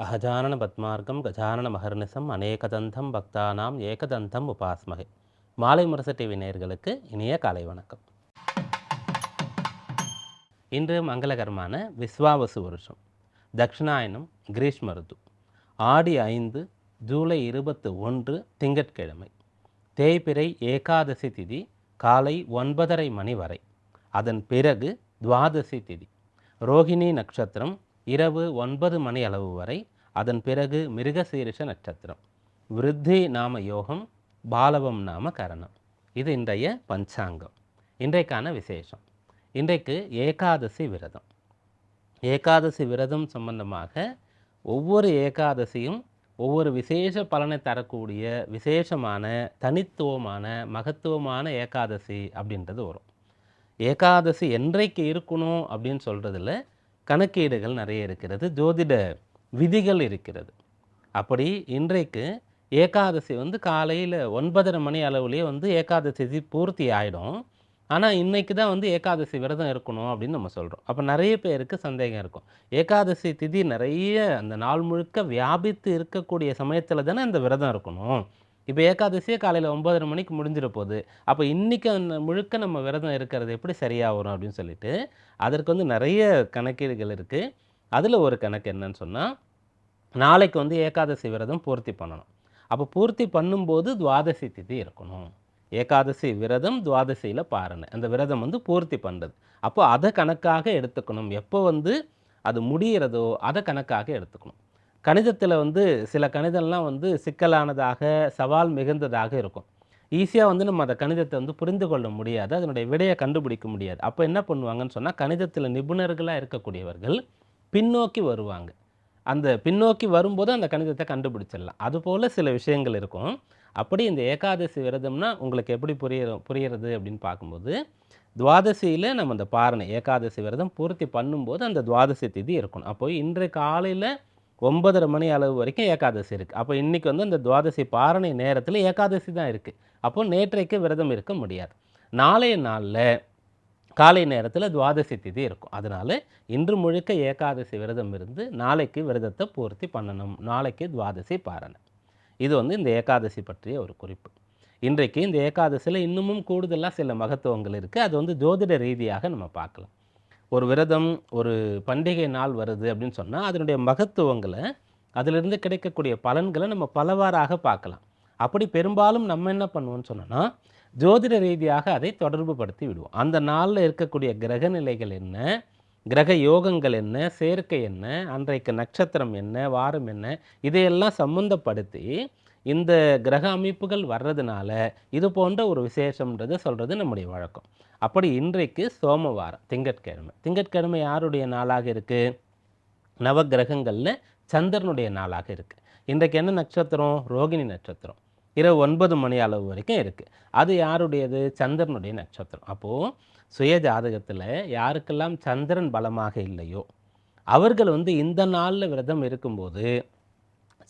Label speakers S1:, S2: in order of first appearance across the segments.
S1: அகஜானன பத்மார்க்கம் கஜானன மகர்நிசம் அநேகதந்தம் பக்தானாம் ஏகதந்தம் உபாஸ்மகை மாலை முரசு டிவி நேயர்களுக்கு இனிய காலை வணக்கம். இன்று மங்களகரமான விஸ்வாவசு வருஷம். தக்ஷிணாயனம் கிரீஷ்ம ருது ஆடி ஐந்து ஜூலை இருபத்து ஒன்று திங்கட்கிழமை. தேய்பிறை ஏகாதசி திதி காலை ஒன்பதரை மணி வரை. அதன் பிறகு துவாதசி திதி. ரோகிணி நட்சத்திரம் இரவு ஒன்பது மணி அளவு வரை அதன் பிறகு மிருகசீரிஷ நட்சத்திரம். விருத்தி நாம யோகம் பாலவம் நாம கரணம். இது இன்றைய பஞ்சாங்கம். இன்றைக்கான விசேஷம். இன்றைக்கு ஏகாதசி விரதம். ஏகாதசி விரதம் சம்பந்தமாக ஒவ்வொரு ஏகாதசியும் ஒவ்வொரு விசேஷ பலனை தரக்கூடிய விசேஷமான தனித்துவமான மகத்துவமான ஏகாதசி அப்படின்றது வரும். ஏகாதசி என்றைக்கு இருக்கணும் அப்படின்னு சொல்கிறதுல கணக்கீடுகள் நிறைய இருக்கிறது ஜோதிட விதிகள் இருக்கிறது. அப்படி இன்றைக்கு ஏகாதசி வந்து காலையில் ஒன்பதரை மணி அளவுலேயே வந்து ஏகாதசி பூர்த்தி ஆகிடும் ஆனால் இன்றைக்கி தான் வந்து ஏகாதசி விரதம் இருக்கணும் அப்படின்னு நம்ம சொல்கிறோம் அப்போ நிறைய பேருக்கு சந்தேகம் இருக்கும். ஏகாதசி திதி நிறைய அந்த நாள் முழுக்க வியாபித்து இருக்கக்கூடிய சமயத்தில் தானே அந்த விரதம் இருக்கணும்? இப்போ ஏகாதசியே காலையில் ஒம்பதரை மணிக்கு முடிஞ்சிட போகுது அப்போ இன்றைக்கி முழுக்க நம்ம விரதம் இருக்கிறது எப்படி சரியாக வரும் அப்படின்னு சொல்லிட்டு அதற்கு வந்து நிறைய கணக்கீடுகள் இருக்குது அதில் ஒரு கணக்கு என்னன்னு சொன்னால் நாளைக்கு வந்து ஏகாதசி விரதம் பூர்த்தி பண்ணணும். அப்போ பூர்த்தி பண்ணும்போது துவாதசி திதி இருக்கணும். ஏகாதசி விரதம் துவாதசியில் பாருங்க. அந்த விரதம் வந்து பூர்த்தி பண்ணுறது அப்போ அதை கணக்காக எடுத்துக்கணும். எப்போ வந்து அது முடிகிறதோ அதை கணக்காக எடுத்துக்கணும். கணிதத்தில் வந்து சில கணிதம்லாம் வந்து சிக்கலானதாக சவால் மிகுந்ததாக இருக்கும். ஈஸியாக வந்து நம்ம அந்த கணிதத்தை வந்து புரிந்து கொள்ள முடியாது. அதனுடைய விடையை கண்டுபிடிக்க முடியாது. அப்போ என்ன பண்ணுவாங்கன்னு சொன்னால் கணிதத்தில் நிபுணர்களாக இருக்கக்கூடியவர்கள் பின்னோக்கி வருவாங்க. அந்த பின்னோக்கி வரும்போது அந்த கணிதத்தை கண்டுபிடிச்சிடலாம். அதுபோல் சில விஷயங்கள் இருக்கும். அப்படி இந்த ஏகாதசி விரதம்னா உங்களுக்கு எப்படி புரிய புரியுறது அப்படின்னு பார்க்கும்போது துவாதசியில் நம்ம அந்த பாரணை ஏகாதசி விரதம் பூர்த்தி பண்ணும்போது அந்த துவாதசி திதி இருக்கணும். அப்போ இன்றைய காலையில் ஒன்பதரை மணி அளவு வரைக்கும் ஏகாதசி இருக்குது அப்போ இன்றைக்கி வந்து அந்த துவாதசி பாரணை நேரத்தில் ஏகாதசி தான் இருக்குது அப்போ நேற்றைக்கு விரதம் இருக்க முடியாது. நாளைய நாளில் காலை நேரத்தில் துவாதசி திதி இருக்கும். அதனால் இன்று முழுக்க ஏகாதசி விரதம் இருந்து நாளைக்கு விரதத்தை பூர்த்தி பண்ணணும். நாளைக்கு துவாதசி பாரணை. இது வந்து இந்த ஏகாதசி பற்றிய ஒரு குறிப்பு. இன்றைக்கு இந்த ஏகாதசியில் இன்னமும் கூடுதலாக சில மகத்துவங்கள் இருக்குது அது வந்து ஜோதிட ரீதியாக நம்ம பார்க்கலாம். ஒரு விரதம் ஒரு பண்டிகை நாள் வருது அப்படின்னு சொன்னால் அதனுடைய மகத்துவங்களை அதிலிருந்து கிடைக்கக்கூடிய பலன்களை நம்ம பலவாறாக பார்க்கலாம். அப்படி பெரும்பாலும் நம்ம என்ன பண்ணுவோம்னு சொன்னோன்னா ஜோதிட ரீதியாக அதை தொடர்பு படுத்தி விடுவோம். அந்த நாளில் இருக்கக்கூடிய கிரக நிலைகள் என்ன? கிரக யோகங்கள் என்ன? சேர்க்கை என்ன? அன்றைக்கு நட்சத்திரம் என்ன? வாரம் என்ன? இதையெல்லாம் சம்மந்தப்படுத்தி இந்த கிரக அமைப்புகள் வர்றதுனால இது போன்ற ஒரு விசேஷம்ன்றது சொல்கிறது நம்முடைய வழக்கம். அப்படி இன்றைக்கு சோமவாரம் திங்கட்கிழமை. திங்கட்கிழமை யாருடைய நாளாக இருக்குது நவகிரகங்களில் சந்திரனுடைய நாளாக இருக்குது இன்றைக்கு என்ன நட்சத்திரம்? ரோகிணி நட்சத்திரம். இரவு ஒன்பது மணி அளவு வரைக்கும் இருக்குது அது யாருடையது? சந்திரனுடைய நட்சத்திரம். அப்போது சுய ஜாதகத்தில் யாருக்கெல்லாம் சந்திரன் பலமாக இல்லையோ அவர்கள் வந்து இந்த நாளில் விரதம் இருக்கும்போது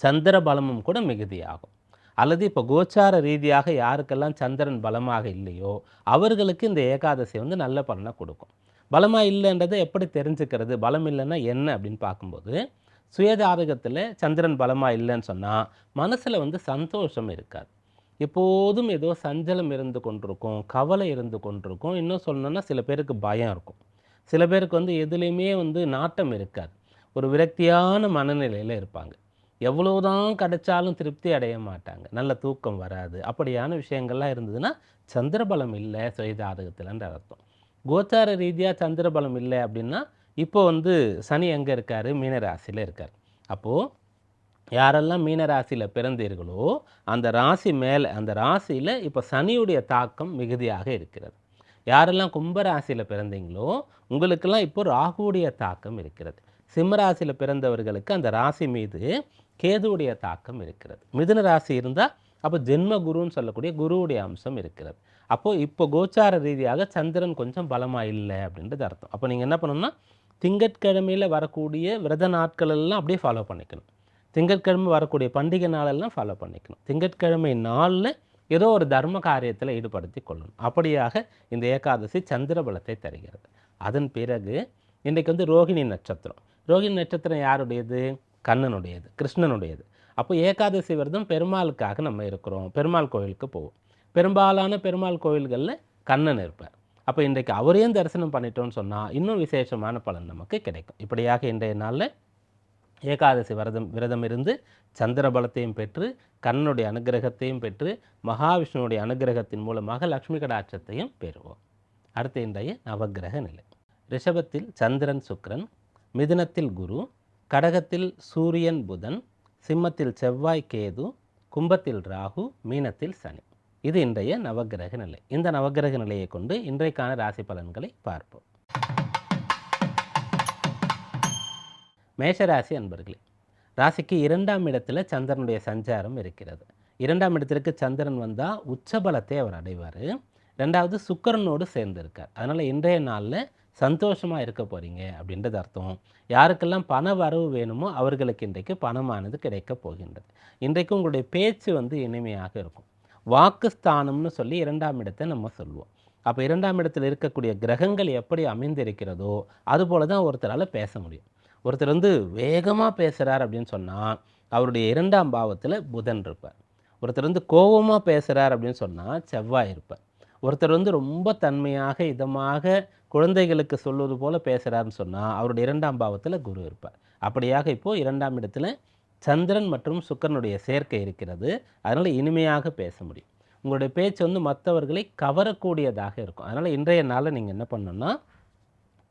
S1: சந்திர பலமும் கூட மிகுதியாகும். அல்லது இப்போ கோச்சார ரீதியாக யாருக்கெல்லாம் சந்திரன் பலமாக இல்லையோ அவர்களுக்கு இந்த ஏகாதசி வந்து நல்ல பலனை கொடுக்கும். பலமாக இல்லைன்றதை எப்படி தெரிஞ்சுக்கிறது? பலம் இல்லைன்னா என்ன அப்படின்னு பார்க்கும்போது சுயஜாதகத்தில் சந்திரன் பலமாக இல்லைன்னு சொன்னால் மனசில் வந்து சந்தோஷம் இருக்காது. எப்போதும் ஏதோ சஞ்சலம் இருந்து கொண்டிருக்கும் கவலை இருந்து கொண்டிருக்கும். இன்னும் சொல்லணும்னா சில பேருக்கு பயம் இருக்கும். சில பேருக்கு வந்து எதுலேயுமே வந்து நாட்டம் இருக்காது. ஒரு விரக்தியான மனநிலையில் இருப்பாங்க. எவ்வளோதான் கிடைச்சாலும் திருப்தி அடைய மாட்டாங்க. நல்ல தூக்கம் வராது. அப்படியான விஷயங்கள்லாம் இருந்ததுன்னா சந்திரபலம் இல்லை சுயஜாதகத்தில்ன்ற அர்த்தம். கோச்சார ரீதியாக சந்திரபலம் இல்லை அப்படின்னா இப்போ வந்து சனி எங்கே இருக்கார்? மீனராசியில் இருக்கார். அப்போது யாரெல்லாம் மீனராசியில் பிறந்தீர்களோ அந்த ராசி மேலே அந்த ராசியில் இப்போ சனியுடைய தாக்கம் மிகுதியாக இருக்கிறது. யாரெல்லாம் கும்பராசியில் பிறந்தீங்களோ உங்களுக்கெல்லாம் இப்போ ராகுவுடைய தாக்கம் இருக்கிறது. சிம்மராசியில் பிறந்தவர்களுக்கு அந்த ராசி மீது கேதுவுடைய தாக்கம் இருக்கிறது. மிதுன ராசி இருந்தால் அப்போ ஜென்ம குருன்னு சொல்லக்கூடிய குருவுடைய அம்சம் இருக்கிறது. அப்போது இப்போ கோச்சார ரீதியாக சந்திரன் கொஞ்சம் பலமாக இல்லை அப்படின்றது அர்த்தம். அப்போ நீங்கள் என்ன பண்ணணும்னா திங்கட்கிழமையில் வரக்கூடிய விரத நாட்கள் எல்லாம் அப்படியே ஃபாலோ பண்ணிக்கணும். திங்கட்கிழமை வரக்கூடிய பண்டிகை நாளெல்லாம் ஃபாலோ பண்ணிக்கணும். திங்கட்கிழமை நாளில் ஏதோ ஒரு தர்ம காரியத்தில் ஈடுபடுத்தி கொள்ளணும். அப்படியாக இந்த ஏகாதசி சந்திர பலத்தை தருகிறது. அதன் பிறகு இன்றைக்கு வந்து ரோகிணி நட்சத்திரம். ரோகிணி நட்சத்திரம் யாருடையது? கண்ணனுடையது கிருஷ்ணனுடையது. அப்போ ஏகாதசி விரதம் பெருமாளுக்காக நம்ம இருக்கிறோம் பெருமாள் கோயிலுக்கு போவோம். பெரும்பாலான பெருமாள் கோயில்களில் கண்ணன் இருப்பார். அப்போ இன்றைக்கு அவரையும் தரிசனம் பண்ணிட்டோம்னு சொன்னால் இன்னும் விசேஷமான பலன் நமக்கு கிடைக்கும். இப்படியாக இன்றைய நாளில் ஏகாதசி விரதம் விரதம் இருந்து சந்திர பலத்தையும் பெற்று கண்ணனுடைய அனுகிரகத்தையும் பெற்று மகாவிஷ்ணுவுடைய அனுகிரகத்தின் மூலமாக லக்ஷ்மி கடாட்சத்தையும் பெறுவோம். அடுத்து இன்றைய நவகிரக நிலை. ரிஷபத்தில் சந்திரன் சுக்ரன் மிதுனத்தில் குரு கடகத்தில் சூரியன் புதன் சிம்மத்தில் செவ்வாய் கேது கும்பத்தில் ராகு மீனத்தில் சனி. இது இன்றைய நவக்கிரக நிலை. இந்த நவக்கிரக நிலையை கொண்டு இன்றைக்கான ராசி பலன்களை பார்ப்போம். மேஷராசி அன்பர்களே ராசிக்கு இரண்டாம் இடத்துல சந்திரனுடைய சஞ்சாரம் இருக்கிறது. இரண்டாம் இடத்திற்கு சந்திரன் வந்தால் உச்சபலத்தை அவர் அடைவார். ரெண்டாவது சுக்கரனோடு சேர்ந்து இருக்கார் அதனால் இன்றைய நாளில் சந்தோஷமாக இருக்க போகிறீங்க அப்படின்றது அர்த்தம். யாருக்கெல்லாம் பண வரவு வேணுமோ அவர்களுக்கு இன்றைக்கு பணமானது கிடைக்கப் போகின்றது. இன்றைக்கு உங்களுடைய பேச்சு வந்து இனிமையாக இருக்கும். வாக்குஸ்தானம்னு சொல்லி இரண்டாம் இடத்தை நம்ம சொல்லுவோம். அப்போ இரண்டாம் இடத்தில் இருக்கக்கூடிய கிரகங்கள் எப்படி அமைந்திருக்கிறதோ அதுபோல தான் ஒருத்தரால் பேச முடியும். ஒருத்தர் வந்து வேகமாக பேசுகிறார் அப்படின்னு சொன்னால் அவருடைய இரண்டாம் பாவத்தில் புதன் இருப்பார். ஒருத்தர் வந்து கோபமாக பேசுகிறார் அப்படின்னு சொன்னால் செவ்வாய் இருப்பார். ஒருத்தர் வந்து ரொம்ப தன்மையாக இதமாக குழந்தைகளுக்கு சொல்வது போல பேசுகிறாருன்னு சொன்னால் அவருடைய இரண்டாம் பாவத்தில் குரு இருப்பார். அப்படியாக இப்போது இரண்டாம் இடத்துல சந்திரன் மற்றும் சுக்கரனுடைய சேர்க்கை இருக்கிறது. அதனால் இனிமையாக பேச முடியும். உங்களுடைய பேச்சு வந்து மற்றவர்களை கவரக்கூடியதாக இருக்கும். அதனால் இன்றைய நாளில் நீங்கள் என்ன பண்ணணும்னா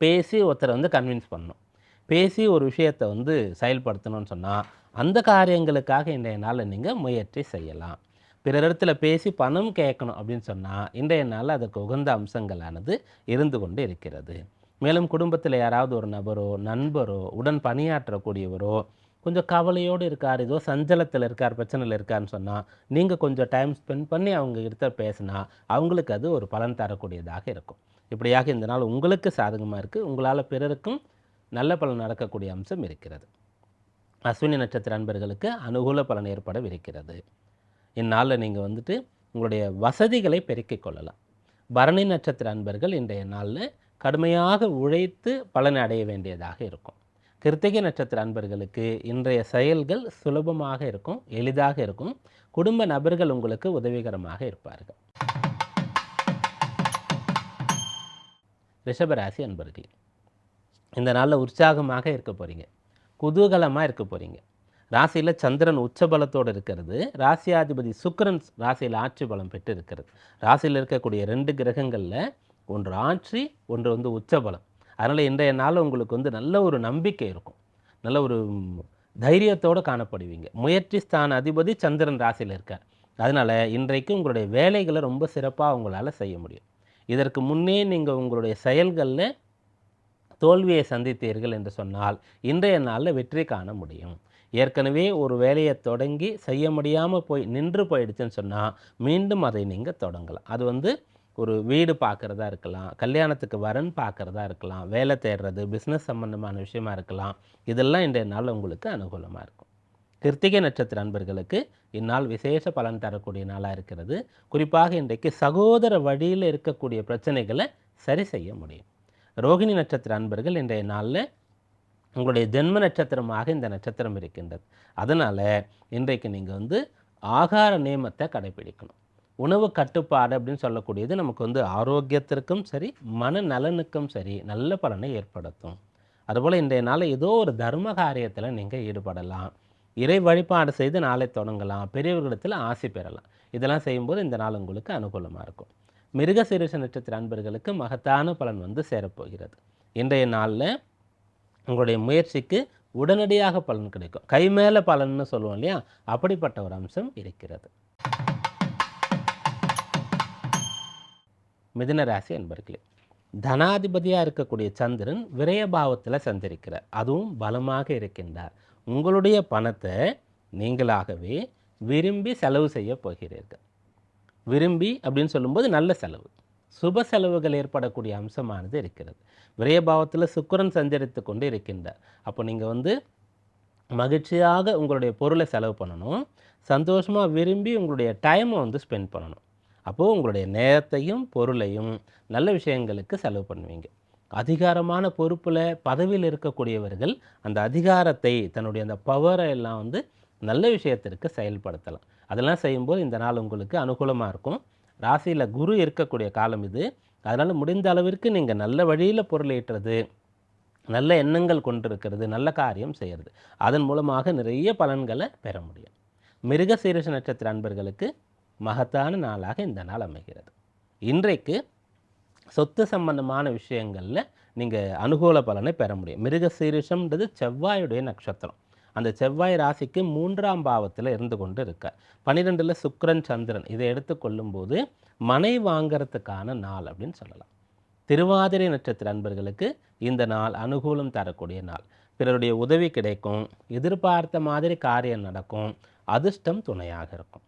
S1: பேசி ஒருத்தரை வந்து கன்வின்ஸ் பண்ணணும். பேசி ஒரு விஷயத்தை வந்து செயல்படுத்தணும்னு சொன்னால் அந்த காரியங்களுக்காக இன்றைய நாளில் நீங்கள் முயற்சி செய்யலாம். பிறரிடத்தில் பேசி பணம் கேட்கணும் அப்படின்னு சொன்னால் இன்றைய நாளில் அதற்கு உகந்த அம்சங்களானது இருந்து கொண்டு இருக்கிறது. மேலும் குடும்பத்தில் யாராவது ஒரு நபரோ நண்பரோ உடன் பணியாற்றக்கூடியவரோ கொஞ்சம் கவலையோடு இருக்கார் ஏதோ சஞ்சலத்தில் இருக்கார் பிரச்சனையில் இருக்காருன்னு சொன்னால் நீங்கள் கொஞ்சம் டைம் ஸ்பெண்ட் பண்ணி அவங்க கிட்ட பேசினா அவங்களுக்கு அது ஒரு பலன் தரக்கூடியதாக இருக்கும். இப்படியாக இந்த நாள் உங்களுக்கு சாதகமாக இருக்குது உங்களால் பிறருக்கும் நல்ல பலன் நடக்கக்கூடிய அம்சம் இருக்கிறது. அஸ்வினி நட்சத்திர அன்பர்களுக்கு அனுகூல பலன் ஏற்படவிருக்கிறது. இந்நாளில் நீங்கள் வந்துட்டு உங்களுடைய வசதிகளை பெருக்கிக் கொள்ளலாம். பரணி நட்சத்திர அன்பர்கள் இன்றைய நாளில் கடுமையாக உழைத்து பலனை அடைய வேண்டியதாக இருக்கும். கிருத்திகை நட்சத்திர அன்பர்களுக்கு இன்றைய செயல்கள் சுலபமாக இருக்கும் எளிதாக இருக்கும். குடும்ப நபர்கள் உங்களுக்கு உதவிகரமாக இருப்பார்கள். ரிஷபராசி அன்பர்களே இந்த நாளில் உற்சாகமாக இருக்க போகிறீங்க குதூகலமாக இருக்க போகிறீங்க ராசியில் சந்திரன் உச்சபலத்தோடு இருக்கிறது. ராசியாதிபதி சுக்கரன் ராசியில் ஆட்சி பலம் பெற்று இருக்கிறது ராசியில் இருக்கக்கூடிய ரெண்டு கிரகங்களில் ஒன்று ஆட்சி ஒன்று வந்து உச்சபலம். அதனால் இன்றைய நாள் உங்களுக்கு வந்து நல்ல ஒரு நம்பிக்கை இருக்கும். நல்ல ஒரு தைரியத்தோடு காணப்படுவீங்க. முயற்சி ஸ்தான அதிபதி சந்திரன் ராசியில் இருக்கார். அதனால் இன்றைக்கு உங்களுடைய வேலைகளை ரொம்ப சிறப்பாக உங்களால் செய்ய முடியும். இதற்கு முன்னே நீங்கள் உங்களுடைய செயல்களில் தோல்வியை சந்தித்தீர்கள் என்று சொன்னால் இன்றைய நாளில் வெற்றி காண முடியும். ஏற்கனவே ஒரு வேலையை தொடங்கி செய்ய முடியாமல் போய் நின்று போயிடுச்சுன்னு சொன்னால் மீண்டும் அதை நீங்கள் தொடங்கலாம். அது வந்து ஒரு வீடு பார்க்குறதா இருக்கலாம் கல்யாணத்துக்கு வரன் பார்க்குறதா இருக்கலாம் வேலை தேடுறது பிஸ்னஸ் சம்மந்தமான விஷயமா இருக்கலாம். இதெல்லாம் இன்றைய நாள் உங்களுக்கு அனுகூலமாக இருக்கும். கிருத்திகை நட்சத்திர அன்பர்களுக்கு இந்நாள் விசேஷ பலன் தரக்கூடிய நாளாக இருக்கிறது. குறிப்பாக இன்றைக்கு சகோதர வழியில் இருக்கக்கூடிய பிரச்சனைகளை சரி செய்ய முடியும். ரோகிணி நட்சத்திர அன்பர்கள் இன்றைய நாளில் உங்களுடைய ஜென்ம நட்சத்திரமாக இந்த நட்சத்திரம் இருக்கின்றது. அதனால் இன்றைக்கு நீங்கள் வந்து ஆகார நியமத்தை கடைபிடிக்கணும். உணவு கட்டுப்பாடு அப்படின்னு சொல்லக்கூடியது நமக்கு வந்து ஆரோக்கியத்திற்கும் சரி மன நலனுக்கும் சரி நல்ல பலனை ஏற்படுத்தும். அதுபோல் இன்றைய நாளில் ஏதோ ஒரு தர்ம காரியத்தில் நீங்கள் ஈடுபடலாம். இறை வழிபாடு செய்து நாளை தொடங்கலாம். பெரியவர்களிடத்தில் ஆசை பெறலாம். இதெல்லாம் செய்யும்போது இந்த நாள் உங்களுக்கு அனுகூலமாக இருக்கும். மிருகசீரிஷ நட்சத்திர அன்பர்களுக்கு மகத்தான பலன் வந்து சேரப்போகிறது. இன்றைய நாளில் உங்களுடைய முயற்சிக்கு உடனடியாக பலன் கிடைக்கும். கை மேலே பலன்னு சொல்லுவோம் இல்லையா? அப்படிப்பட்ட ஒரு அம்சம் இருக்கிறது. மிதுன ராசி அன்பர்களே தனாதிபதியாக இருக்கக்கூடிய சந்திரன் விரயபாவத்தில் சந்திருக்கிறார் அதுவும் பலமாக இருக்கின்றார். உங்களுடைய பணத்தை நீங்களாகவே விரும்பி செலவு செய்ய போகிறீர்கள். விரும்பி அப்படின்னு சொல்லும்போது நல்ல செலவு. சுப செலவுகள் ஏற்படக்கூடிய அம்சமானது இருக்கிறது. விரயபாவத்தில் சுக்கரன் சஞ்சரித்து கொண்டு இருக்கின்றார். அப்போ நீங்கள் வந்து மகிழ்ச்சியாக உங்களுடைய பொருளை செலவு பண்ணணும். சந்தோஷமாக விரும்பி உங்களுடைய டைமை வந்து ஸ்பெண்ட் பண்ணணும். அப்போது உங்களுடைய நேரத்தையும் பொருளையும் நல்ல விஷயங்களுக்கு செலவு பண்ணுவீங்க. அதிகாரமான பொறுப்பில் பதவியில் இருக்கக்கூடியவர்கள் அந்த அதிகாரத்தை தன்னுடைய அந்த பவரை எல்லாம் வந்து நல்ல விஷயத்திற்கு செயல்படுத்தலாம். அதெல்லாம் செய்யும்போது இந்த நாள் உங்களுக்கு அனுகூலமாக இருக்கும். ராசியில் குரு இருக்கக்கூடிய காலம் இது. அதனால் முடிந்த அளவிற்கு நீங்கள் நல்ல வழியில் பொருள் ஈட்டுறது நல்ல எண்ணங்கள் கொண்டிருக்கிறது நல்ல காரியம் செய்கிறது அதன் மூலமாக நிறைய பலன்களை பெற முடியும். மிருக சீரச நட்சத்திர அன்பர்களுக்கு மகத்தான நாளாக இந்த நாள் அமைகிறது. இன்றைக்கு சொத்து சம்பந்தமான விஷயங்களில் நீங்கள் அனுகூல பலனை பெற முடியும். மிருக சீரிஷம்ன்றது செவ்வாயுடைய நட்சத்திரம். அந்த செவ்வாய் ராசிக்கு மூன்றாம் பாவத்தில் இருந்து கொண்டு இருக்கார் பன்னிரெண்டில் சுக்கரன் சந்திரன். இதை எடுத்துக்கொள்ளும்போது மனை வாங்கிறதுக்கான நாள் அப்படின்னு சொல்லலாம். திருவாதிரை நட்சத்திர அன்பர்களுக்கு இந்த நாள் அனுகூலம் தரக்கூடிய நாள். பிறருடைய உதவி கிடைக்கும் எதிர்பார்த்த மாதிரி காரியம் நடக்கும் அதிர்ஷ்டம் துணையாக இருக்கும்.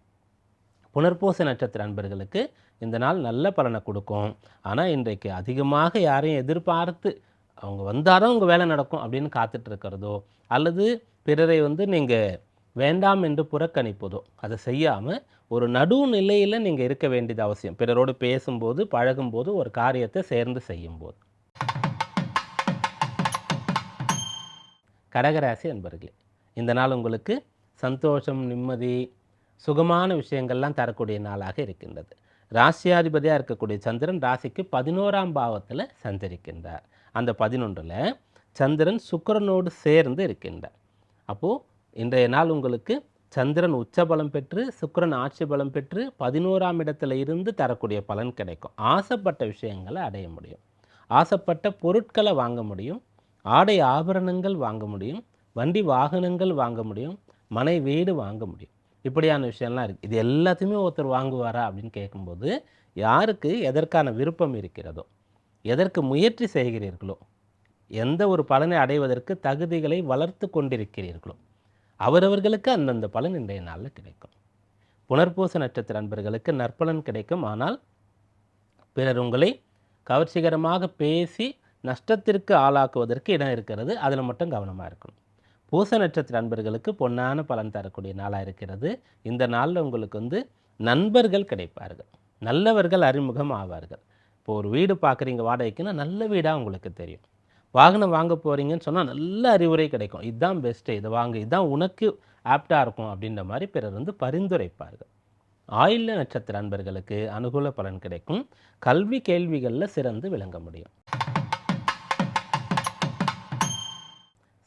S1: புனர்பூச நட்சத்திர அன்பர்களுக்கு இந்த நாள் நல்ல பலனை கொடுக்கும். ஆனால் இன்றைக்கு அதிகமாக யாரையும் எதிர்பார்த்து அவங்க வந்தாலும் அவங்க வேலை நடக்கும் அப்படின்னு காத்துட்டு இருக்கிறதோ அல்லது பிறரை வந்து நீங்கள் வேண்டாம் என்று புறக்கணிப்பதோ அதை செய்யாமல் ஒரு நடுநிலையில் நீங்கள் இருக்க வேண்டியது அவசியம். பிறரோடு பேசும்போது பழகும்போது ஒரு காரியத்தை சேர்ந்து செய்யும்போது. கடகராசி அன்பர்களே இந்த நாள் உங்களுக்கு சந்தோஷம் நிம்மதி சுகமான விஷயங்கள்லாம் தரக்கூடிய நாளாக இருக்கின்றது. ராசியாதிபதியாக இருக்கக்கூடிய சந்திரன் ராசிக்கு பதினோராம் பாவத்தில் சஞ்சரிக்கின்றார். அந்த பதினொன்றில் சந்திரன் சுக்கிரனோடு சேர்ந்து இருக்கின்றார். அப்போது இன்றைய நாள் உங்களுக்கு சந்திரன் உச்சபலம் பெற்று சுக்கிரன் ஆட்சி பலம் பெற்று பதினோராம் இடத்துல இருந்து தரக்கூடிய பலன் கிடைக்கும். ஆசைப்பட்ட விஷயங்களை அடைய முடியும். ஆசைப்பட்ட பொருட்களை வாங்க முடியும். ஆடை ஆபரணங்கள் வாங்க முடியும். வண்டி வாகனங்கள் வாங்க முடியும். மனை வீடு வாங்க முடியும். இப்படியான விஷயம்லாம் இருக்குது இது எல்லாத்தையுமே ஒருத்தர் வாங்குவாரா அப்படின்னு கேட்கும்போது யாருக்கு எதற்கான விருப்பம் இருக்கிறதோ எதற்கு முயற்சி செய்கிறீர்களோ எந்த ஒரு பலனை அடைவதற்கு தகுதிகளை வளர்த்து கொண்டிருக்கிறீர்களோ அவரவர்களுக்கு அந்தந்த பலன் இன்றைய நாளில் கிடைக்கும். புனர்பூச நட்சத்திர அன்பர்களுக்கு நற்பலன் கிடைக்கும். ஆனால் பிறர் உங்களை கவர்ச்சிகரமாக பேசி நஷ்டத்திற்கு ஆளாக்குவதற்கு இடம் இருக்கிறது. அதில் மட்டும் கவனமாக இருக்கணும். பூச நட்சத்திர அன்பர்களுக்கு பொன்னான பலன் தரக்கூடிய நாளாக இருக்கிறது. இந்த நாளில் உங்களுக்கு வந்து நண்பர்கள் கிடைப்பார்கள். நல்லவர்கள் அறிமுகம் ஆவார்கள். இப்போ ஒரு வீடு பார்க்குறீங்க வாடகைக்குன்னா நல்ல வீடாக உங்களுக்கு தெரியும். வாகனம் வாங்க போகிறீங்கன்னு சொன்னால் நல்ல அறிவுரை கிடைக்கும். இதுதான் பெஸ்ட்டு இதை வாங்க. இதுதான் உனக்கு ஆப்டாக இருக்கும். அப்படின்ற மாதிரி பிறர் வந்து பரிந்துரைப்பார்கள். ஆயில்ய நட்சத்திர அன்பர்களுக்கு அனுகூல பலன் கிடைக்கும். கல்வி கேள்விகளில் சிறந்து விளங்க முடியும்.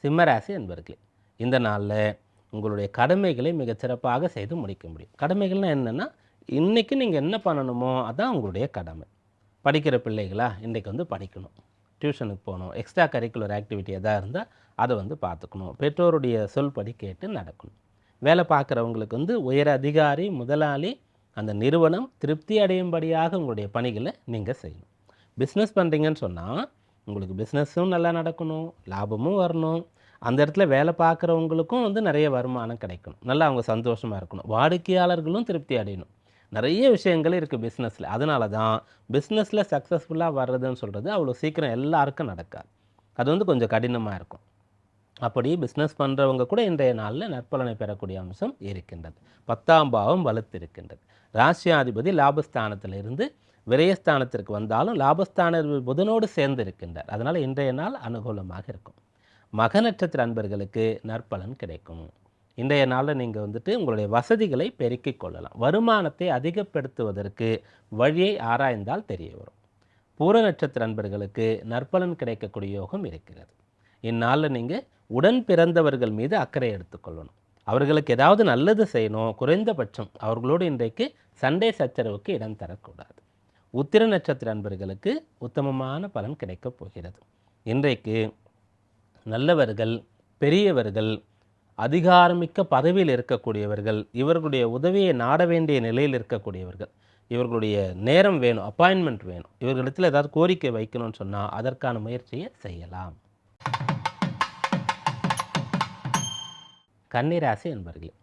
S1: சிம்மராசி அன்பர்களே இந்த நாளில் உங்களுடைய கடமைகளை மிகச் சிறப்பாக செய்து முடிக்க முடியும். கடமைகள்னால் என்னென்னா இன்றைக்கி நீங்கள் என்ன பண்ணணுமோ அதான் உங்களுடைய கடமை. படிக்கிற பிள்ளைகளா இன்றைக்கு வந்து படிக்கணும். டியூஷனுக்கு போகணும். எக்ஸ்ட்ரா கரிக்குலர் ஆக்டிவிட்டி எதாக இருந்தால் அதை வந்து பார்த்துக்கணும். பெற்றோருடைய சொல்படி கேட்டு நடக்கணும். வேலை பார்க்குறவங்களுக்கு வந்து உயர் அதிகாரி முதலாளி அந்த நிறுவனம் திருப்தி அடையும்படியாக உங்களுடைய பணிகளை நீங்கள் செய்யணும். பிஸ்னஸ் பண்ணுறீங்கன்னு சொன்னால் உங்களுக்கு பிஸ்னஸும் நல்லா நடக்கணும் லாபமும் வரணும். அந்த இடத்துல வேலை பார்க்குறவங்களுக்கும் வந்து நிறைய வருமானம் கிடைக்கணும். நல்லா அவங்க சந்தோஷமாக இருக்கணும். வாடிக்கையாளர்களும் திருப்தி அடையணும். நிறைய விஷயங்கள் இருக்குது பிஸ்னஸில் அதனால தான் பிஸ்னஸில் சக்ஸஸ்ஃபுல்லாக வர்றதுன்னு சொல்கிறது அவ்வளோ சீக்கிரம் எல்லாருக்கும் நடக்காது. அது வந்து கொஞ்சம் கடினமாக இருக்கும். அப்படி பிஸ்னஸ் பண்ணுறவங்க கூட இன்றைய நாளில் நற்பலனை பெறக்கூடிய அம்சம் இருக்கின்றது. பத்தாம் பாவம் வலுத்திருக்கின்றது. ராசியாதிபதி லாபஸ்தானத்தில் இருந்து விரயஸ்தானத்திற்கு வந்தாலும் லாபஸ்தான புதனோடு சேர்ந்து இருக்கின்றார் அதனால் இன்றைய நாள் அனுகூலமாக இருக்கும். மக நட்சத்திர அன்பர்களுக்கு நற்பலன் கிடைக்கும். இன்றைய நாளில் நீங்கள் வந்துட்டு உங்களுடைய வசதிகளை பெருக்கிக் கொள்ளலாம். வருமானத்தை அதிகப்படுத்துவதற்கு வழியை ஆராய்ந்தால் தெரிய வரும். பூர நட்சத்திர நண்பர்களுக்கு நற்பலன் கிடைக்கக்கூடிய யோகம் இருக்கிறது. இந்நாளில் நீங்கள் உடன் பிறந்தவர்கள் மீது அக்கறை எடுத்துக்கொள்ளணும் அவர்களுக்கு ஏதாவது நல்லது செய்யணும் குறைந்தபட்சம் அவர்களோடு இன்றைக்கு சண்டை சச்சரவுக்கு இடம் தரக்கூடாது. உத்திர நட்சத்திர அன்பர்களுக்கு உத்தமமான பலன் கிடைக்கப் போகிறது. இன்றைக்கு நல்லவர்கள் பெரியவர்கள் அதிகாரமிக்க பதவியில் இருக்கக்கூடியவர்கள் இவர்களுடைய உதவியை நாட வேண்டிய நிலையில் இருக்கக்கூடியவர்கள் இவர்களுடைய நேரம் வேணும் அப்பாயின்மெண்ட் வேணும் இவர்களிடத்தில் ஏதாவது கோரிக்கை வைக்கணும்னு சொன்னால் அதற்கான முயற்சியை செய்யலாம். கன்னிராசி என்பர்களே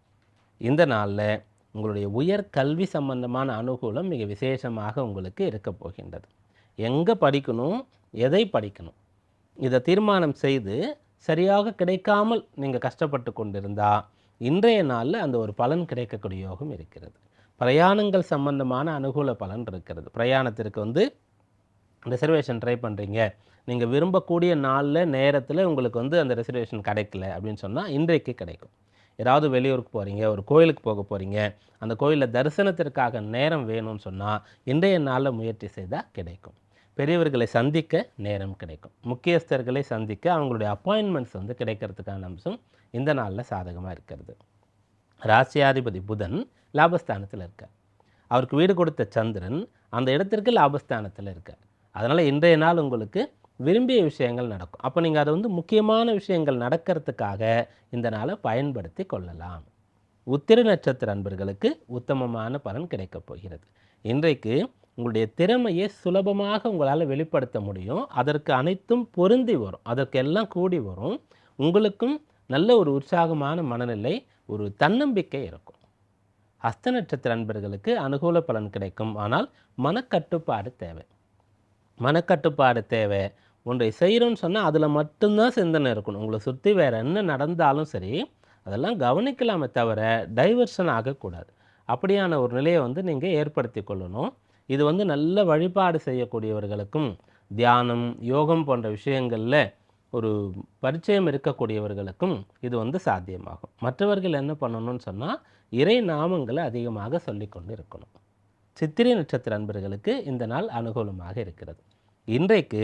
S1: இந்த நாளில் உங்களுடைய உயர் கல்வி சம்பந்தமான அனுகூலம் மிக விசேஷமாக உங்களுக்கு இருக்க போகின்றது. எங்கே படிக்கணும் எதை படிக்கணும் இதை தீர்மானம் செய்து சரியாக கிடைக்காமல் நீங்கள் கஷ்டப்பட்டு கொண்டிருந்தால் இன்றைய நாளில் அந்த ஒரு பலன் கிடைக்கக்கூடிய யோகம் இருக்கிறது. பிரயாணங்கள் சம்பந்தமான அனுகூல பலன் இருக்கிறது. பிரயாணத்திற்கு வந்து ரிசர்வேஷன் ட்ரை பண்ணுறீங்க நீங்கள் விரும்பக்கூடிய நாளில் நேரத்தில் உங்களுக்கு வந்து அந்த ரிசர்வேஷன் கிடைக்கல அப்படின்னு சொன்னால் இன்றைக்கு கிடைக்கும். ஏதாவது வெளியூருக்கு போகிறீங்க ஒரு கோயிலுக்கு போக போகிறீங்க அந்த கோயிலில் தரிசனத்திற்காக நேரம் வேணும்னு சொன்னால் இன்றைய நாளில் முயற்சி செய்தால் கிடைக்கும். பெரியவர்களை சந்திக்க நேரம் கிடைக்கும். முக்கியஸ்தர்களை சந்திக்க அவங்களுடைய அப்பாயின்மெண்ட்ஸ் வந்து கிடைக்கிறதுக்கான அம்சம் இந்த நாளில் சாதகமாக இருக்கிறது. ராசியாதிபதி புதன் லாபஸ்தானத்தில் இருக்கார். அவருக்கு வீடு கொடுத்த சந்திரன் அந்த இடத்திற்கு லாபஸ்தானத்தில் இருக்கார். அதனால் இன்றைய நாள் உங்களுக்கு விரும்பிய விஷயங்கள் நடக்கும். அப்போ நீங்கள் அதை வந்து முக்கியமான விஷயங்கள் நடக்கிறதுக்காக இந்த நாளை பயன்படுத்தி கொள்ளலாம். உத்திர நட்சத்திர அன்பர்களுக்கு உத்தமமான பலன் கிடைக்கப் போகிறது. இன்றைக்கு உங்களுடைய திறமையை சுலபமாக உங்களால் வெளிப்படுத்த முடியும். அதற்கு அனைத்தும் பொருந்தி வரும். அதற்கு எல்லாம் கூடி வரும். உங்களுக்கும் நல்ல ஒரு உற்சாகமான மனநிலை ஒரு தன்னம்பிக்கை இருக்கும். ஹஸ்த நட்சத்திர அன்பர்களுக்கு அனுகூல பலன் கிடைக்கும். ஆனால் மனக்கட்டுப்பாடு தேவை. மனக்கட்டுப்பாடு தேவை. ஒன்றை செய்கிறோன்னு சொன்னால் அதில் மட்டும்தான் சிந்தனை இருக்கணும். உங்களை சுற்றி வேறு என்ன நடந்தாலும் சரி அதெல்லாம் கவனிக்கலாமே தவிர டைவர்ஷன் ஆகக்கூடாது. அப்படியான ஒரு நிலையை வந்து நீங்கள் ஏற்படுத்தி கொள்ளணும். இது வந்து நல்ல வழிபாடு செய்யக்கூடியவர்களுக்கும் தியானம் யோகம் போன்ற விஷயங்களில் ஒரு பரிச்சயம் இருக்கக்கூடியவர்களுக்கும் இது வந்து சாத்தியமாகும். மற்றவர்கள் என்ன பண்ணணும்னு சொன்னால் இறை நாமங்களை அதிகமாக சொல்லிக்கொண்டு இருக்கணும். சித்திரை நட்சத்திர அன்பர்களுக்கு இந்த நாள் அனுகூலமாக இருக்கிறது. இன்றைக்கு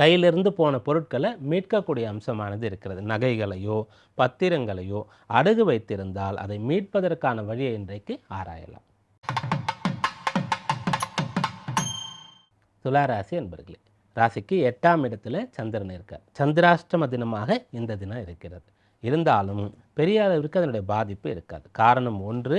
S1: கையிலிருந்து போன பொருட்களை மீட்கக்கூடிய அம்சமானது இருக்கிறது. நகைகளையோ பத்திரங்களையோ அடகு வைத்திருந்தால் அதை மீட்பதற்கான வழியை இன்றைக்கு ஆராயலாம். துளாராசி என்பர்களே ராசிக்கு எட்டாம் இடத்துல சந்திரன் இருக்கார். சந்திராஷ்டம தினமாக இந்த தினம் இருக்கிறது. இருந்தாலும் பெரிய அளவிற்கு அதனுடைய பாதிப்பு இருக்காது. காரணம் ஒன்று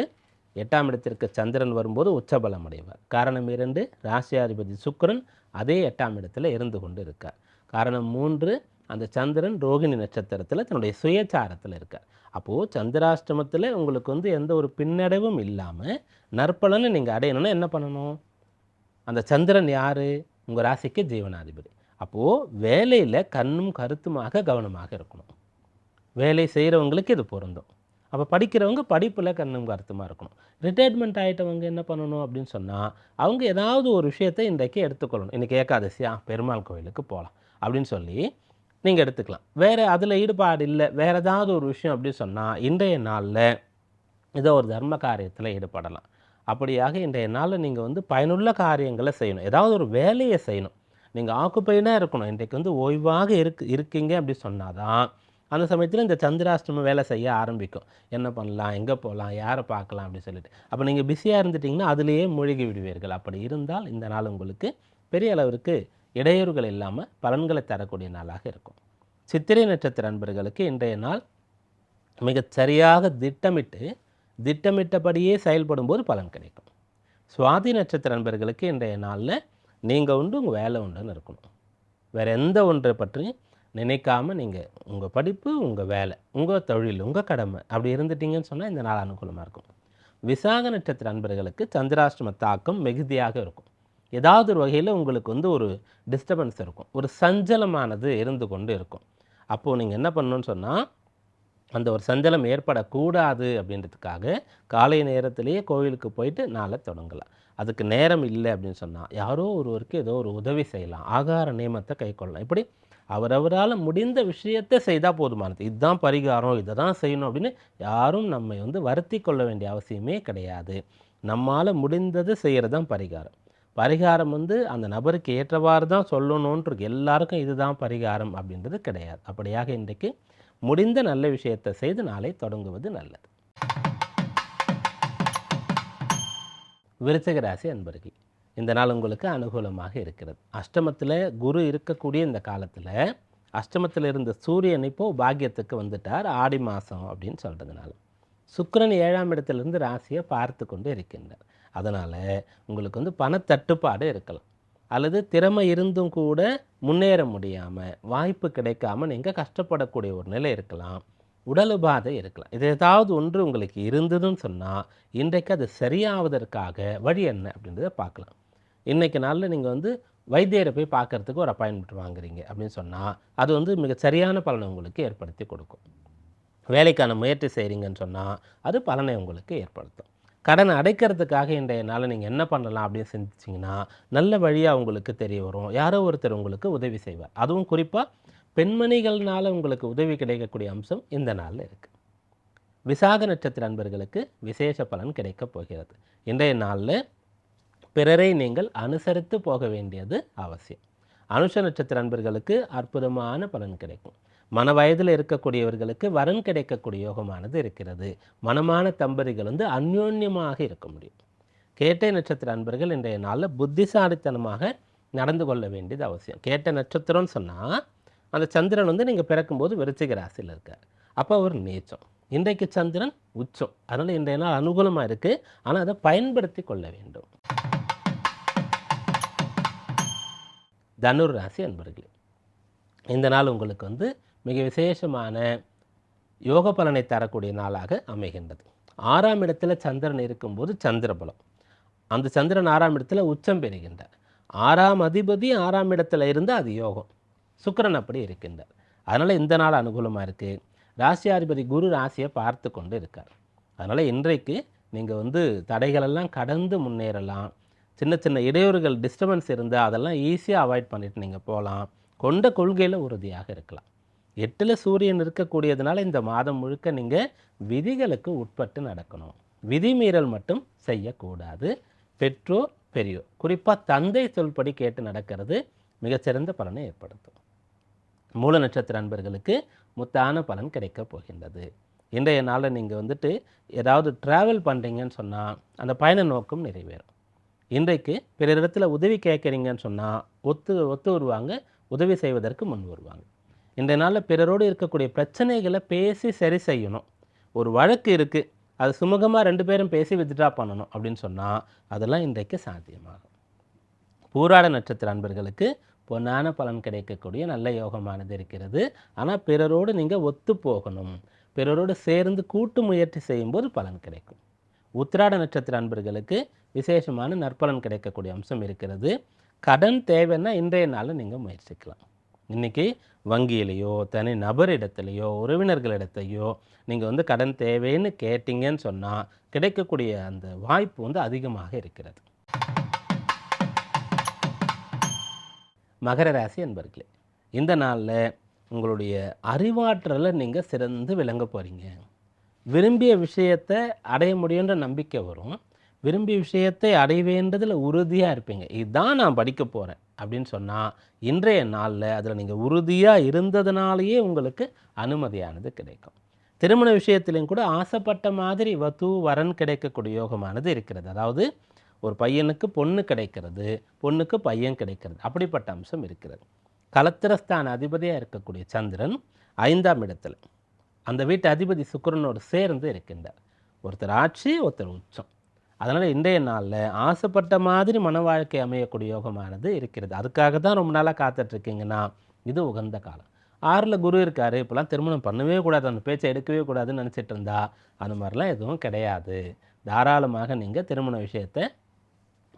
S1: எட்டாம் இடத்திற்கு சந்திரன் வரும்போது உச்சபலம் அடைவார். காரணம் இரண்டு ராசியாதிபதி சுக்கிரன் அதே எட்டாம் இடத்துல இருந்து கொண்டு இருக்கார். காரணம் மூன்று அந்த சந்திரன் ரோகிணி நட்சத்திரத்தில் தன்னுடைய சுயச்சாரத்தில் இருக்கார். அப்போது சந்திராஷ்டமத்தில் உங்களுக்கு வந்து எந்த ஒரு பின்னடைவும் இல்லாமல் நற்பலனை நீங்கள் அடையணும்னா என்ன பண்ணணும்? அந்த சந்திரன் யார்? உங்கள் ராசிக்கு ஜீவனாதிபதி. அப்போது வேலையில் கண்ணும் கருத்துமாக கவனமாக இருக்கணும். வேலை செய்கிறவங்களுக்கு இது பொருந்தும். அப்போ படிக்கிறவங்க படிப்பில் கண்ணும் கருத்துமாக இருக்கணும். ரிட்டையர்மெண்ட் ஆகிட்டவங்க என்ன பண்ணணும் அப்படின்னு சொன்னால் அவங்க ஏதாவது ஒரு விஷயத்தை இன்றைக்கு எடுத்துக்கொள்ளணும். இன்றைக்கி ஏகாதசியா பெருமாள் கோயிலுக்கு போகலாம் அப்படின்னு சொல்லி நீங்கள் எடுத்துக்கலாம். வேறு அதில் ஈடுபாடு இல்லை வேறு ஏதாவது ஒரு விஷயம் அப்படின்னு சொன்னால் இன்றைய நாளில் ஏதோ ஒரு தர்ம காரியத்தில் ஈடுபடலாம். அப்படியாக இன்றைய நாளில் நீங்கள் வந்து பயனுள்ள காரியங்களை செய்யணும். ஏதாவது ஒரு வேலையை செய்யணும். நீங்கள் ஆக்குப்பைனாக இருக்கணும். இன்றைக்கு வந்து ஓய்வாக இருக்கு இருக்கீங்க அப்படி சொன்னாதான் அந்த சமயத்தில் இந்த சந்திராஷ்டமம் வேலை செய்ய ஆரம்பிக்கும். என்ன பண்ணலாம்? எங்கே போகலாம் யாரை பார்க்கலாம்? அப்படின்னு சொல்லிட்டு. அப்போ நீங்கள் பிஸியாக இருந்துட்டிங்கன்னா அதிலேயே மூழ்கி விடுவீர்கள். அப்படி இருந்தால் இந்த நாள் உங்களுக்கு பெரிய அளவிற்கு இடையூறுகள் இல்லாமல் பலன்களை தரக்கூடிய நாளாக இருக்கும். சித்திரை நட்சத்திர அன்பர்களுக்கு இன்றைய நாள் மிகச் சரியாக திட்டமிட்டு திட்டமிட்டபடியே செயல்படும்போது பலன் கிடைக்கும். சுவாதி நட்சத்திர நண்பர்களுக்கு இன்றைய நாளில் நீங்கள் உண்டு உங்கள் வேலை உண்டுன்னு இருக்கணும். வேறு எந்த ஒன்றை பற்றி நினைக்காமல் நீங்கள் உங்கள் படிப்பு உங்கள் வேலை உங்கள் தொழில் உங்கள் கடமை அப்படி இருந்துட்டீங்கன்னு சொன்னால் இந்த நாள் அனுகூலமாக இருக்கும். விசாக நட்சத்திர அன்பர்களுக்கு சந்திராஷ்டம தாக்கம் மிகுதியாக இருக்கும். ஏதாவது ஒரு வகையில் உங்களுக்கு வந்து ஒரு டிஸ்டர்பன்ஸ் இருக்கும். ஒரு சஞ்சலமானது இருந்து கொண்டு இருக்கும். அப்போது நீங்கள் என்ன பண்ணணும்னு சொன்னால் அந்த ஒரு சஞ்சலம் ஏற்படக்கூடாது அப்படின்றதுக்காக காலை நேரத்திலேயே கோவிலுக்கு போயிட்டு நாளை தொடங்கலாம். அதுக்கு நேரம் இல்லை அப்படின்னு சொன்னால் யாரோ ஒருவருக்கு ஏதோ ஒரு உதவி செய்யலாம் ஆகார நியமத்தை கை கொள்ளலாம். இப்படி அவரவரால் முடிந்த விஷயத்தை செய்தால் போதுமானது இதுதான் பரிகாரம் இதை தான் செய்யணும் அப்படின்னு யாரும் நம்மை வந்து வருத்தி கொள்ள வேண்டிய அவசியமே கிடையாது. நம்மால் முடிந்தது செய்கிறது தான் பரிகாரம். பரிகாரம் வந்து அந்த நபருக்கு ஏற்றவாறு தான் சொல்லணுன்றது எல்லாருக்கும் இதுதான் பரிகாரம் அப்படின்றது கிடையாது. அப்படியாக இன்றைக்கு முடிந்த நல்ல விஷயத்தை செய்து நாளை தொடங்குவது நல்லது. விருச்சகராசி அன்பர்கள் இந்த நாள் உங்களுக்கு அனுகூலமாக இருக்கிறது. அஷ்டமத்தில் குரு இருக்கக்கூடிய இந்த காலத்தில் அஷ்டமத்தில் இருந்த சூரியன் இப்போ பாக்கியத்துக்கு வந்துட்டார். ஆடி மாதம் அப்படின்னு சொல்கிறதுனால சுக்கரன் ஏழாம் இடத்துலேருந்து ராசியை பார்த்து கொண்டு இருக்கின்றார். அதனால் உங்களுக்கு வந்து பணத்தட்டுப்பாடு இருக்கலாம். அல்லது திறமை இருந்தும் கூட முன்னேற முடியாமல் வாய்ப்பு கிடைக்காம நீங்கள் கஷ்டப்படக்கூடிய ஒரு நிலை இருக்கலாம். உடல் உபாதை இருக்கலாம். இது ஏதாவது ஒன்று உங்களுக்கு இருந்ததுன்னு சொன்னால் இன்றைக்கு அது சரியாவதற்காக வழி என்ன அப்படின்றத பார்க்கலாம். இன்றைக்கு நாளில் நீங்கள் வந்து வைத்தியரை போய் பார்க்கறதுக்கு ஒரு அப்பாயின்மெண்ட் வாங்குறீங்க அப்படின்னு சொன்னால் அது வந்து மிக சரியான பலனை உங்களுக்கு ஏற்படுத்தி கொடுக்கும். வேலைக்கான முயற்சி செய்கிறீங்கன்னு சொன்னால் அது பலனை உங்களுக்கு ஏற்படுத்தும். கடன் அடைக்கிறதுக்காக இன்றைய நாளில் நீங்கள் என்ன பண்ணலாம் அப்படின்னு சிந்திச்சிங்கன்னா நல்ல வழியாக உங்களுக்கு தெரிய வரும். யாரோ ஒருத்தர் உங்களுக்கு உதவி செய்வார். அதுவும் குறிப்பாக பெண்மணிகள்னால உங்களுக்கு உதவி கிடைக்கக்கூடிய அம்சம் இந்த நாளில் இருக்குது விசாக நட்சத்திர அன்பர்களுக்கு விசேஷ பலன் கிடைக்கப் போகிறது. இன்றைய நாளில் பிறரை நீங்கள் அனுசரித்து போக வேண்டியது அவசியம். அனுஷ நட்சத்திர அன்பர்களுக்கு அற்புதமான பலன் கிடைக்கும். மன வயதில் இருக்கக்கூடியவர்களுக்கு வரன் கிடைக்கக்கூடிய யோகமானது இருக்கிறது. மனமான தம்பதிகள் வந்து அந்யோன்யமாக இருக்க முடியும். கேட்டை நட்சத்திர அன்பர்கள் இன்றைய நாளில் புத்திசாலித்தனமாக நடந்து கொள்ள வேண்டியது அவசியம். கேட்ட நட்சத்திரம்னு சொன்னால் அந்த சந்திரன் வந்து நீங்கள் பிறக்கும்போது விருச்சிக ராசியில் இருக்கார். அப்போ அவர் நீச்சம். இன்றைக்கு சந்திரன் உச்சம். அதனால் இன்றைய நாள் அனுகூலமாக இருக்குது ஆனால் அதை பயன்படுத்தி கொள்ள வேண்டும். தனுர் ராசி அன்பர்களே இந்த நாள் உங்களுக்கு வந்து மிக விசேஷமான யோக பலனை தரக்கூடிய நாளாக அமைகின்றது. ஆறாம் இடத்துல சந்திரன் இருக்கும்போது சந்திரபலம் அந்த சந்திரன் ஆறாம் இடத்துல உச்சம் பெறுகின்றார். ஆறாம் அதிபதி ஆறாம் இடத்துல இருந்தால் அது யோகம். சுக்கரன் அப்படி இருக்கின்றார். அதனால் இந்த நாள் அனுகூலமாக இருக்குது ராசியாதிபதி குரு ராசியை பார்த்து கொண்டு இருக்கார். அதனால் இன்றைக்கு நீங்கள் வந்து தடைகளெல்லாம் கடந்து முன்னேறலாம். சின்ன சின்ன இடையூறுகள் டிஸ்டர்பன்ஸ் இருந்தால் அதெல்லாம் ஈஸியாக அவாய்ட் பண்ணிவிட்டு நீங்கள் போகலாம் கொண்ட கொள்கையில் உறுதியாக இருக்கலாம். எட்டில் சூரியன் இருக்கக்கூடியதுனால இந்த மாதம் முழுக்க நீங்கள் விதிகளுக்கு உட்பட்டு நடக்கணும். விதிமீறல் மட்டும் செய்யக்கூடாது. பெற்றோர் பெரியோர். குறிப்பாக தந்தை சொல்படி கேட்டு நடக்கிறது மிகச்சிறந்த பலனை ஏற்படுத்தும். மூல நட்சத்திர அன்பர்களுக்கு முத்தான பலன் கிடைக்கப் போகின்றது. இன்றைய நாளில் நீங்கள் வந்துட்டு ஏதாவது ட்ராவல் பண்ணுறீங்கன்னு சொன்னால் அந்த பயண நோக்கம் நிறைவேறும். இன்றைக்கு பிறரிடத்துல உதவி கேட்குறீங்கன்னு சொன்னால் ஒத்து ஒத்து வருவாங்க உதவி செய்வதற்கு முன் வருவாங்க. இந்த நாளில் பிறரோடு இருக்கக்கூடிய பிரச்சனைகளை பேசி சரி செய்யணும். ஒரு வழக்கு இருக்குது அது சுமூகமாக ரெண்டு பேரும் பேசி வித்ட்ரா பண்ணணும் அப்படின்னு சொன்னால் அதெல்லாம் இன்றைக்கு சாத்தியமாகும். பூராட நட்சத்திர அன்பர்களுக்கு பொன்னான பலன் கிடைக்கக்கூடிய நல்ல யோகமானது இருக்கிறது. ஆனால் பிறரோடு நீங்கள் ஒத்து போகணும். பிறரோடு சேர்ந்து கூட்டு முயற்சி செய்யும்போது பலன் கிடைக்கும். உத்திராட நட்சத்திர அன்பர்களுக்கு விசேஷமான நற்பலன் கிடைக்கக்கூடிய அம்சம் இருக்கிறது. கடன் தேவைன்னா இன்றைய நாளில் நீங்கள் முயற்சிக்கலாம். இன்றைக்கி வங்கியிலையோ தனி நபரிடத்துலையோ உறவினர்களிடத்தையோ நீங்கள் வந்து கடன் தேவைன்னு கேட்டிங்கன்னு சொன்னால் கிடைக்கக்கூடிய அந்த வாய்ப்பு வந்து அதிகமாக இருக்கிறது. மகர ராசி என்பர்களே இந்த நாளில் உங்களுடைய அறிவாற்றலை நீங்கள் சிறந்து விளங்க போகிறீங்க விரும்பிய விஷயத்தை அடைய முடியுன்ற நம்பிக்கை வரும். விரும்பிய விஷயத்தை அடைவேன்றதில் உறுதியாக இருப்பீங்க. இதுதான் நான் படிக்க போகிறேன் அப்படின்னு சொன்னால் இன்றைய நாளில் அதில் நீங்கள் உறுதியாக இருந்ததுனாலேயே உங்களுக்கு அனுமதியானது கிடைக்கும். திருமண விஷயத்திலையும் கூட ஆசைப்பட்ட மாதிரி வது வரன் கிடைக்கக்கூடிய யோகமானது இருக்கிறது. அதாவது ஒரு பையனுக்கு பொண்ணு கிடைக்கிறது பொண்ணுக்கு பையன் கிடைக்கிறது அப்படிப்பட்ட அம்சம் இருக்கிறது. கலத்திரஸ்தான அதிபதியாக இருக்கக்கூடிய சந்திரன் ஐந்தாம் இடத்துல. அந்த வீட்டு அதிபதி சுக்கரனோடு சேர்ந்து இருக்கின்றார். ஒருத்தர் ஆட்சி ஒருத்தர் உச்சம். அதனால் இன்றைய நாளில் ஆசைப்பட்ட மாதிரி மன வாழ்க்கை அமையக்கூடிய யோகமானது இருக்கிறது. அதுக்காக தான் ரொம்ப நாளாக காத்துட்ருக்கீங்கன்னா இது உகந்த காலம். ஆறில் குரு இருக்கார் இப்போலாம் திருமணம் பண்ணவே கூடாது. அந்த பேச்சை எடுக்கவே கூடாதுன்னு நினச்சிட்டு இருந்தா அந்த மாதிரிலாம் எதுவும் கிடையாது. தாராளமாக நீங்கள் திருமண விஷயத்தை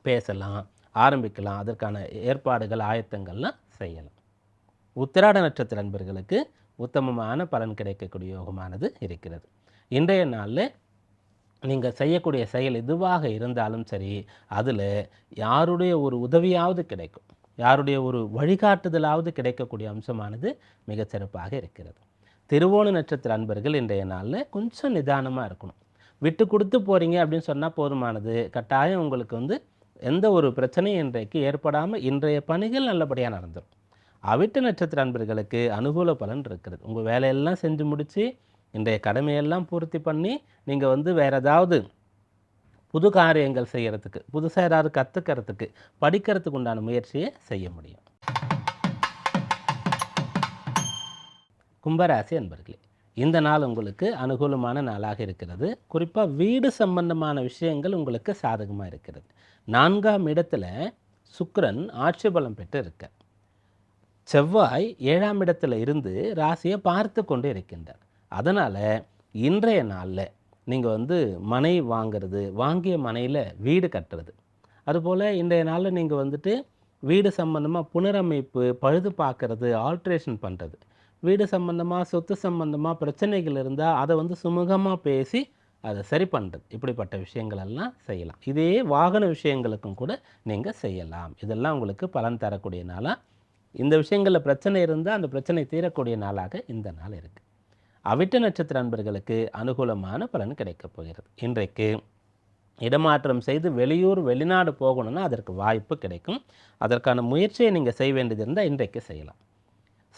S1: பேசலாம் ஆரம்பிக்கலாம். அதற்கான ஏற்பாடுகள் ஆயத்தங்கள்லாம் செய்யலாம். உத்திராட நட்சத்திர நண்பர்களுக்கு உத்தமமான பலன் கிடைக்கக்கூடிய யோகமானது இருக்கிறது. இன்றைய நாளில் நீங்கள் செய்யக்கூடிய செயல் எதுவாக இருந்தாலும் சரி அதில் யாருடைய ஒரு உதவியாவது கிடைக்கும். யாருடைய ஒரு வழிகாட்டுதலாவது கிடைக்கக்கூடிய அம்சமானது மிகச்சிறப்பாக இருக்கிறது. திருவோண நட்சத்திர அன்பர்கள் இன்றைய நாளில் கொஞ்சம் நிதானமாக இருக்கணும். விட்டு கொடுத்து போகிறீங்க அப்படின்னு சொன்னால் போதுமானது. கட்டாயம் உங்களுக்கு வந்து எந்த ஒரு பிரச்சனையும் இன்றைக்கு ஏற்படாமல் இன்றைய பணிகள் நல்லபடியாக நடந்துடும் அவிட்ட நட்சத்திர அன்பர்களுக்கு அனுகூல பலன் இருக்கிறது. உங்கள் வேலையெல்லாம் செஞ்சு முடித்து இன்றைய கடமையெல்லாம் பூர்த்தி பண்ணி நீங்கள் வந்து வேறு ஏதாவது புது காரியங்கள் செய்கிறதுக்கு புதுசாக ஏதாவது கற்றுக்கிறதுக்கு படிக்கிறதுக்கு உண்டான முயற்சியை செய்ய முடியும். கும்பராசி அன்பர்களே இந்த நாள் உங்களுக்கு அனுகூலமான நாளாக இருக்கிறது. குறிப்பாக வீடு சம்பந்தமான விஷயங்கள் உங்களுக்கு சாதகமாக இருக்கிறது. நான்காம் இடத்துல சுக்ரன் ஆட்சி பலம் பெற்று இருக்க செவ்வாய் ஏழாம் இடத்துல இருந்து ராசியை பார்த்து கொண்டு இருக்கின்றார். அதனால் இன்றைய நாளில் நீங்கள் வந்து மனை வாங்கிறது வாங்கிய மனையில் வீடு கட்டுறது. அதுபோல் இன்றைய நாளில் நீங்கள் வந்துட்டு வீடு சம்மந்தமாக புனரமைப்பு பழுது பார்க்கறது ஆல்ட்ரேஷன் பண்ணுறது வீடு சம்மந்தமாக சொத்து சம்மந்தமாக பிரச்சனைகள் இருந்தால் அதை வந்து சுமூகமாக பேசி அதை சரி பண்ணுறது இப்படிப்பட்ட விஷயங்களெல்லாம் செய்யலாம். இதே வாகன விஷயங்களுக்கும் கூட நீங்கள் செய்யலாம். இதெல்லாம் உங்களுக்கு பலன் தரக்கூடிய நாளாக இந்த விஷயங்களில் பிரச்சனை இருந்தால் அந்த பிரச்சனை தீரக்கூடிய நாளாக இந்த நாள் இருக்குது அவிட்ட நட்சத்திர அன்பர்களுக்கு அனுகூலமான பலன் கிடைக்கப் போகிறது. இன்றைக்கு இடமாற்றம் செய்து வெளியூர் வெளிநாடு போகணும்னா அதற்கு வாய்ப்பு கிடைக்கும். அதற்கான முயற்சியை நீங்கள் செய்ய வேண்டியது இருந்தால் இன்றைக்கு செய்யலாம்.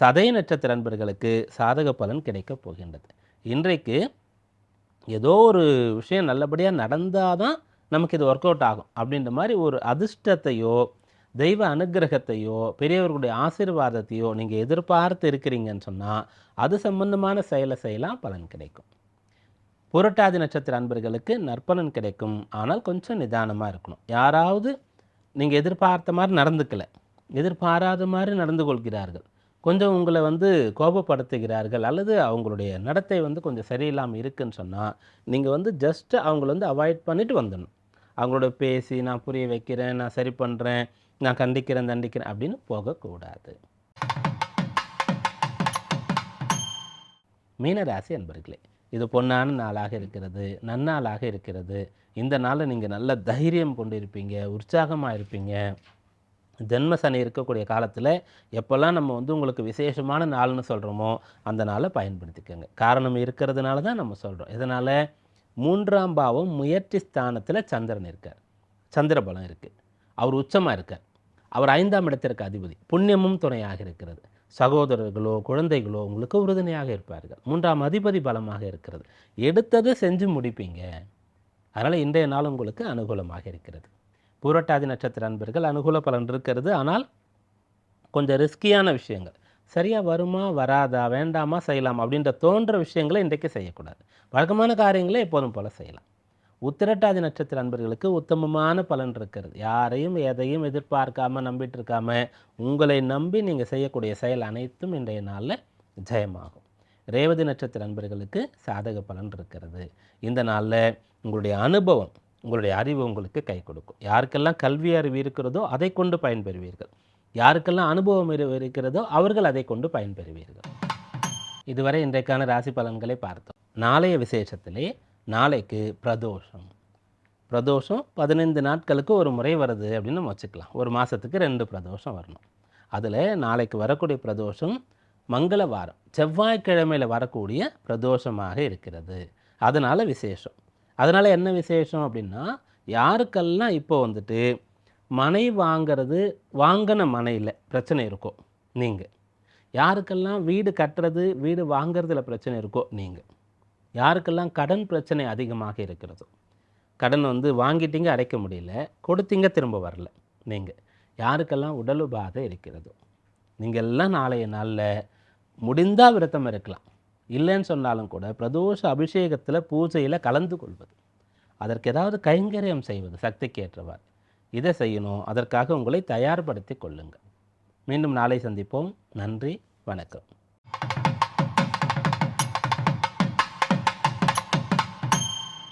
S1: சதய நட்சத்திர அன்பர்களுக்கு சாதக பலன் கிடைக்கப் போகின்றது. இன்றைக்கு ஏதோ ஒரு விஷயம் நல்லபடியாக நடந்தால் தான் நமக்கு இது ஒர்க் அவுட் ஆகும் அப்படின்ற மாதிரி ஒரு அதிர்ஷ்டத்தையோ தெய்வ அனுக்கிரகத்தையோ பெரியவர்களுடைய ஆசீர்வாதத்தையோ நீங்கள் எதிர்பார்த்து இருக்கிறீங்கன்னு சொன்னால் அது சம்பந்தமான செயலை செய்யலாம் பலன் கிடைக்கும். புரட்டாதி நட்சத்திர அன்பர்களுக்கு நற்பலன் கிடைக்கும். ஆனால் கொஞ்சம் நிதானமாக இருக்கணும். யாராவது நீங்கள் எதிர்பார்த்த மாதிரி நடந்துக்கலை எதிர்பாராத மாதிரி நடந்து கொள்கிறார்கள். கொஞ்சம் உங்களை வந்து கோபப்படுத்துகிறார்கள் அல்லது அவங்களுடைய நடத்தை வந்து கொஞ்சம் சரியில்லாமல் இருக்குன்னு சொன்னால் நீங்கள் வந்து ஜஸ்ட்டு அவங்கள வந்து அவாய்ட் பண்ணிவிட்டு வந்துடணும். அவங்களோட பேசி நான் புரிய வைக்கிறேன் நான் சரி பண்ணுறேன் நான் கண்டிக்கிறேன் தண்டிக்கிறேன் அப்படின்னு போகக்கூடாது. மீனராசி அன்பர்களே இது பொன்னான நாளாக இருக்கிறது நன்னாளாக இருக்கிறது. இந்த நாளில் நீங்கள் நல்ல தைரியம் கொண்டு இருப்பீங்க உற்சாகமாக இருப்பீங்க. ஜென்ம சனி இருக்கக்கூடிய காலத்தில் எப்போல்லாம் நம்ம வந்து உங்களுக்கு விசேஷமான நாள்னு சொல்கிறோமோ அந்த நாளை பயன்படுத்திக்கோங்க. காரணம் இருக்கிறதுனால தான் நம்ம சொல்கிறோம் இதனால் மூன்றாம் பாவம் முயற்சி ஸ்தானத்தில் சந்திரன் இருக்கார். சந்திரபலம் இருக்குது அவர் உச்சமாக இருக்கார். அவர் ஐந்தாம் இடத்திற்கு அதிபதி. புண்ணியமும் துணையாக இருக்கிறது. சகோதரர்களோ குழந்தைகளோ உங்களுக்கு உறுதுணையாக இருப்பார்கள். மூன்றாம் அதிபதி பலமாக இருக்கிறது. எடுத்தது செஞ்சு முடிப்பீங்க. அதனால் இன்றைய நாள் உங்களுக்கு அனுகூலமாக இருக்கிறது. பூரட்டாதி நட்சத்திர அன்பர்கள் அனுகூல பலன் இருக்கிறது. ஆனால் கொஞ்சம் ரிஸ்கியான விஷயங்கள். சரியாக வருமா வராதா வேண்டாமா செய்யலாம் அப்படின்ற தோன்ற விஷயங்களை இன்றைக்கு செய்யக்கூடாது. வழக்கமான காரியங்களை எப்போதும் போல் செய்யலாம். உத்திரட்டாதி நட்சத்திர அன்பர்களுக்கு உத்தமமான பலன் இருக்கிறது. யாரையும் எதையும் எதிர்பார்க்காம நம்பிட்டு இருக்காம உங்களை நம்பி நீங்கள் செய்யக்கூடிய செயல் அனைத்தும் இன்றைய நாளில் ஜெயமாகும். ரேவதி நட்சத்திர அன்பர்களுக்கு சாதக பலன் இருக்கிறது. இந்த நாளில் உங்களுடைய அனுபவம் உங்களுடைய அறிவு உங்களுக்கு கை கொடுக்கும். யாருக்கெல்லாம் கல்வி அறிவு இருக்கிறதோ அதை கொண்டு பயன்பெறுவீர்கள். யாருக்கெல்லாம் அனுபவம் இரு- இருக்கிறதோ அவர்கள் அதை கொண்டு பயன்பெறுவீர்கள். இதுவரை இன்றைக்கான ராசி பலன்களை பார்த்தோம். நாளைய விசேஷத்திலே நாளைக்கு பிரதோஷம். பிரதோஷம் பதினைந்து நாட்களுக்கு ஒரு முறை வருது அப்படின்னு நம்ம வச்சுக்கலாம். ஒரு மாதத்துக்கு ரெண்டு பிரதோஷம் வரணும். அதில் நாளைக்கு வரக்கூடிய பிரதோஷம் மங்கள வாரம். செவ்வாய்க்கிழமையில் வரக்கூடிய பிரதோஷமாக இருக்கிறது. அதனால் விசேஷம். அதனால் என்ன விசேஷம் அப்படின்னா யாருக்கெல்லாம் இப்போ வந்துட்டு மனை வாங்கிறது வாங்கின மனையில் பிரச்சனை இருக்கோ நீங்கள் யாருக்கெல்லாம் வீடு கட்டுறது வீடு வாங்கிறதுல பிரச்சனை இருக்கோ நீங்கள் யாருக்கெல்லாம் கடன் பிரச்சனை அதிகமாக இருக்கிறதோ கடன் வந்து வாங்கிட்டீங்க அடைக்க முடியல கொடுத்தீங்க திரும்ப வரல. நீங்கள் யாருக்கெல்லாம் உடல் உபாதை இருக்கிறதோ நீங்கள் எல்லாம் நாளைய நாளில் முடிந்தால் விரதம் இருக்கலாம். இல்லைன்னு சொன்னாலும் கூட பிரதோஷ அபிஷேகத்தில் பூஜையில் கலந்து கொள்வது. அதற்கு ஏதாவது கைங்கரியம் செய்வது சக்திக்கு ஏற்றவாறு இதை செய்யணும் அதற்காக உங்களை தயார்படுத்தி கொள்ளுங்கள். மீண்டும் நாளை சந்திப்போம். நன்றி வணக்கம்.